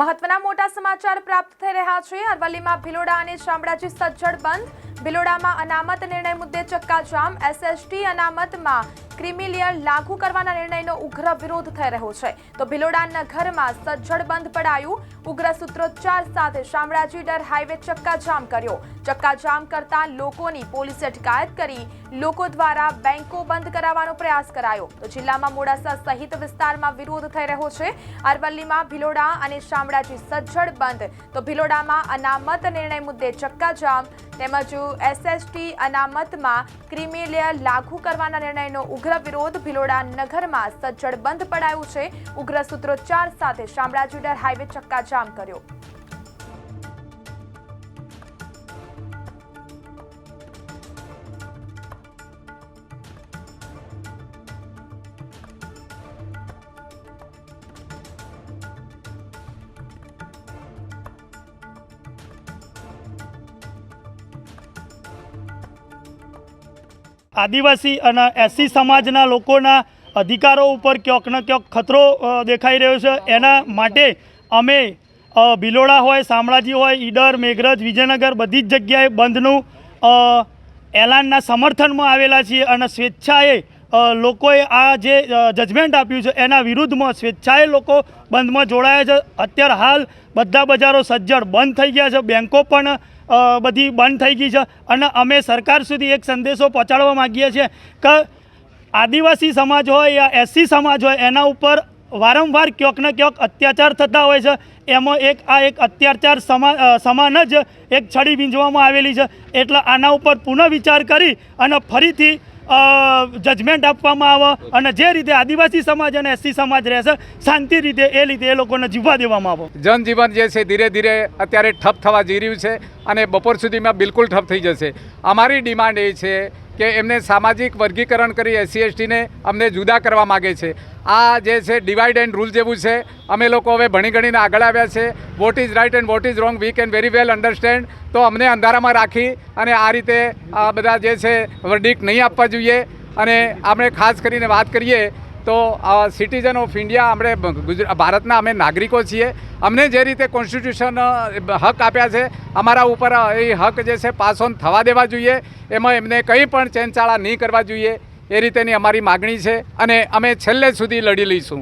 મહત્વના મોટા સમાચાર પ્રાપ્ત થઈ રહ્યા છે. અરવલ્લીમાં ભિલોડા અને શામળાજી સજ્જડ બંધ. ભિલોડામાં અનામત નિર્ણય મુદ્દે ચક્કાજામ. એસએસટી અનામતમાં ક્રિમિલિયર લાગુ કરવાના નિર્ણયનો ઉગ્ર વિરોધ થઈ રહ્યો છે. તો ભિલોડાના ઘરમાં સજ્જડ બંધ પડાયું. ઉગ્ર સૂત્રોચ્ચાર સાથે શામળાજી ડર હાઈવે ચક્કાજામ કર્યો. ચક્કાજામ કરતા લોકોની પોલીસે અટકાયત કરી. લોકો દ્વારા બેંકો બંધ કરાવવાનો પ્રયાસ કરાયો. તો જિલ્લામાં મોડાસા સહિત વિસ્તારમાં વિરોધ થઈ રહ્યો છે. અરવલ્લીમાં ભિલોડા અને શામળાજી સજ્જડ બંધ. તો ભિલોડામાં અનામત નિર્ણય મુદ્દે ચક્કાજામ. તેમજ એસએસટી અનામતમાં ક્રિમિલિયર લાગુ કરવાના નિર્ણયનો ઉગ્ર વિરોધ ભિલોડા નગરમાં સજ્જડ બંધ પડાયું છે. ઉગ્ર સૂત્રોચ્ચાર સાથે શામળાજી ડર હાઈવે ચક્કાજામ કર્યો. આદિવાસી અને એસસી સમાજના લોકોના અધિકારો ઉપર ક્યાંક ને ક્યાંક ખતરો દેખાઈ રહ્યો છે. એના માટે અમે ભિલોડા હોય, શામળાજી હોય, ઈડર, મેઘરજ, વિજયનગર બધી જ જગ્યાએ બંધનું એલાનના સમર્થનમાં આવેલા છીએ અને સ્વેચ્છાએ લોકોએ આ જે જજમેન્ટ આપ્યું છે, એના વિરુદ્ધમાં સ્વેચ્છાએ લોકો બંધમાં જોડાયા છે. અત્યારે હાલ બધા બજારો સજ્જડ બંધ થઈ ગયા છે. બેન્કો પણ બધી બંધ થઈ ગઈ છે. અને અમે સરકાર સુધી એક સંદેશો પહોંચાડવા માગીએ છીએ કે આદિવાસી સમાજ હોય યા એસસી સમાજ હોય, એના ઉપર વારંવાર ક્યાંક ને ક્યાંક અત્યાચાર થતા હોય છે. એમાં એક, આ એક અત્યાચાર સમા સમાન જ એક છડી વીંજવામાં આવેલી છે. એટલે આના ઉપર પુનઃ વિચાર કરી અને ફરીથી જજમેન્ટ આપવામાં આવે અને જે રીતે આદિવાસી સમાજ અને એસસી સમાજ રહેશે શાંતિ રીતે એ રીતે એ લોકોને જીવવા દેવામાં આવે. જનજીવન જે છે, ધીરે ધીરે અત્યારે ઠપ થવા જઈ રહ્યું છે અને બપોર સુધીમાં બિલકુલ ઠપ થઈ જશે. અમારી ડિમાન્ડ એ છે કે એમને સામાજિક વર્ગીકરણ કરી એસસી એસટીને અમને જુદા કરવા માગે છે. આ જે છે ડિવાઈડ એન્ડ રૂલ જેવું છે, અમે લોકો હવે ભણી ગણીને આગળ આવ્યા છે. What is right and what is wrong we can very well understand તો અમને અંધારામાં રાખી અને આ રીતે આ બધા જે છે વર્ડિક નહીં આપવા જોઈએ. અને આપણે ખાસ કરીને વાત કરીએ તો સિટીઝન ઓફ ઇન્ડિયા આપણે ભારતના અમે નાગરિકો છીએ. અમને જે રીતે કોન્સ્ટિટ્યુશન હક આપ્યા છે, અમારા ઉપર એ હક જે છે પાસ ઓન થવા દેવા જોઈએ. એમાં એમને કંઈ પણ ચેનચાળા નહીં કરવા જોઈએ. એ રીતેની અમારી માગણી છે અને અમે છેલ્લે સુધી લડી લઈશું.